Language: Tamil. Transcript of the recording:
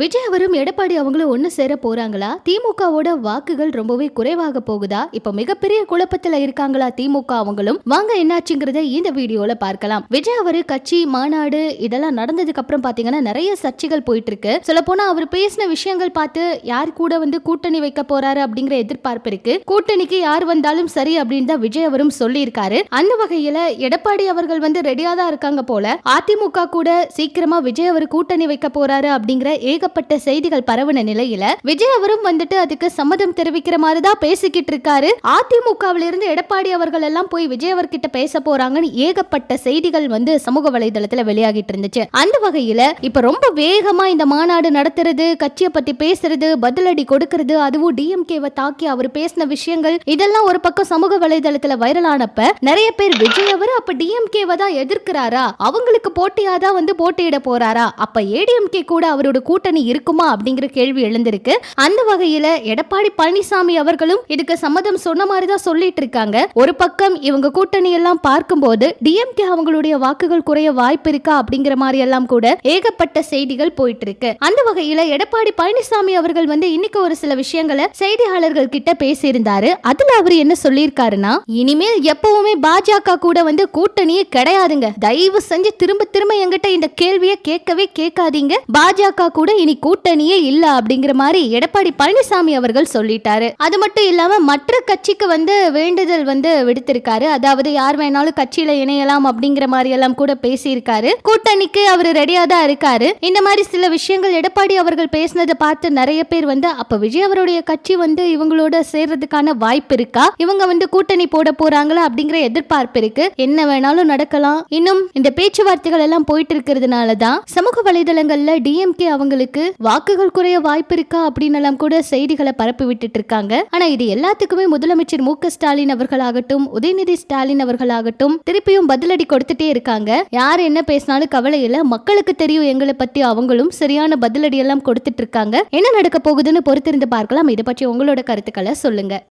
விஜய் அவரும் எடப்பாடி அவங்களும் ஒண்ணு சேர போறாங்களா? திமுகவோட வாக்குகள் ரொம்பவே குறைவாக போகுதா? இப்ப மிகப்பெரிய குழப்பத்துல இருக்காங்களா திமுக அவங்களும்? வாங்க என்னாச்சுங்கிறத இந்த வீடியோல பார்க்கலாம். விஜய் அவரு கட்சி மாநாடு இதெல்லாம் நடந்ததுக்கு அப்புறம் பாத்தீங்கன்னா நிறைய சர்ச்சைகள் போயிட்டு இருக்கு சொல்ல போனா அவர் பேசின விஷயங்கள் பார்த்து யார் கூட வந்து கூட்டணி வைக்க போறாரு அப்படிங்கிற எதிர்பார்ப்பு இருக்கு. கூட்டணிக்கு யார் வந்தாலும் சரி அப்படின்னு தான் விஜய் அவரும் சொல்லியிருக்காரு. அந்த வகையில எடப்பாடி அவர்கள் வந்து ரெடியா தான் இருக்காங்க போல. அதிமுக கூட சீக்கிரமா விஜய் அவர் கூட்டணி வைக்க போறாரு அப்படிங்கிற ஏகப்பட்ட செய்திகள் பரவின நிலையில விஜய் அவரும் வந்துட்டு அதுக்கு சம்மதம் தெரிவிக்கிற மாதிரி தான் பேசிக்கிட்டு இருக்காரு அதிமுகவில இருந்து எடப்பாடி அவர்கள் எல்லாம் போய் விஜய் அவர்கிட்ட பேச போறாங்கன்னு ஏகப்பட்ட செய்திகள் வந்து சமூக வலைதளத்துல வெளியாகிட்டு இருந்துச்சு அந்த வகையில இப்ப ரொம்ப வேகமா இந்த மாநாடு நடத்துறது கட்சியை பத்தி பேசுறது பதிலடி கொடுக்கறது அதுவும் டிஎம்கேவை தாக்கி அவர் பேசின விஷயங்கள் இதெல்லாம் ஒரு பக்கம் சமூக வலைதளத்துல வைரல் ஆனப்ப நிறைய பேர் விஜய் அவர் அப்ப டிஎம்கேவை தான் எதிர்க்கிறாரா? அவங்களுக்கு போட்டியா தான் வந்து போட்டியிட போறாரா? அப்ப ஏடிஎம்கே கூட அவரோட கூட்டணி இருக்குமா அப்படிங்கிற கேள்வி எழுந்திருக்கு. அந்த வகையில எடப்பாடி பழனிசாமி அவர்களும் இதுக்கு சம்மதம் சொன்ன மாதிரி தான் சொல்லிட்டு இருக்காங்க. ஒரு பக்கம் இவங்க கூட்டணி எல்லாம் பார்க்கும்போது டிஎம்கே அவங்களுடைய வாக்குகள் குறைய வாய்ப்பு இருக்கா அப்படிங்கிற மாதிரி எல்லாம் கூட ஏகப்பட்ட செய்திகள் போயிட்டு இருக்கு. அந்த வகையில எடப்பாடி பழனிசாமி அவர்கள் வந்து இன்னைக்கு ஒரு சில விஷயங்களை செய்தியாளர்கள் கிட்ட பேசியிருந்தாரு. அதுல அவர் என்ன சொல்லியிருக்காருன்னா இனிமேல் எப்பவுமே பாஜக கூட வந்து கூட்டணியே கிடையாதுங்க. தயவு செஞ்சு திரும்ப திரும்ப என்கிட்ட இந்த கேள்வியை கேட்கவே கேட்காதீங்க. பாஜக கூட இனி கூட்டணியே இல்ல அப்படிங்கிற மாதிரி எடப்பாடி பழனிசாமி அவர்கள் சொல்லிட்டாரு. அது மட்டும் இல்லாம மற்ற கட்சிக்கு வந்து வேண்டுதல் வந்து விடுத்திருக்காரு. அதாவது யார் வேணாலும் கட்சியில இணையலாம் அப்படிங்கிற மாதிரி எல்லாம் கூட பேசியிருக்காரு. கூட்டணிக்கு அவர் ரெடியா தான் இருக்காரு. இந்த மாதிரி சில விஷயங்கள் எடப்பாடி அவர்கள் பேசினதை பார்த்து நிறைய பேர் வந்து அப்ப விஜய் அவருடைய கட்சி வந்து இவங்களோட சேர்றதுக்கான வாய்ப்பு இருக்கா? இவங்க வந்து கூட்டணி போட போறாங்களா அப்படிங்கிற எதிர்பார்ப்பு இருக்கு. என்ன வேணாலும் நடக்கலாம். இன்னும் இந்த பேச்சுவார்த்தைகள் எல்லாம் போயிட்டு இருக்கிறதுனால தான் சமூக வலைதளங்கள்ல டிஎம்கே அவங்களுக்கு வாக்குகள் குறைய வாய்ப்பு இருக்கா அப்படின்னு எல்லாம் கூட செய்திகளை பரப்பி விட்டுட்டு இருக்காங்க. ஆனா இது எல்லாத்துக்குமே முதலமைச்சர் மு ஸ்டாலின் அவர்களாகட்டும் உதயநிதி ஸ்டாலின் அவர்களாகட்டும் திருப்பியும் பதிலடி கொடுத்துட்டே இருக்காங்க. யார் என்ன பேசினாலும் கவலை இல்ல. மக்களுக்கு தெரியும் எங்களை பத்தி அவங்களும் சரியான பதிலடி எல்லாம் கொடுத்துட்டு இருக்காங்க. என்ன நடக்க போகுதுன்னு பொறுத்திருந்து பார்க்கலாம். இதை பற்றி உங்களோட கருத்துக்களை சொல்லுங்க.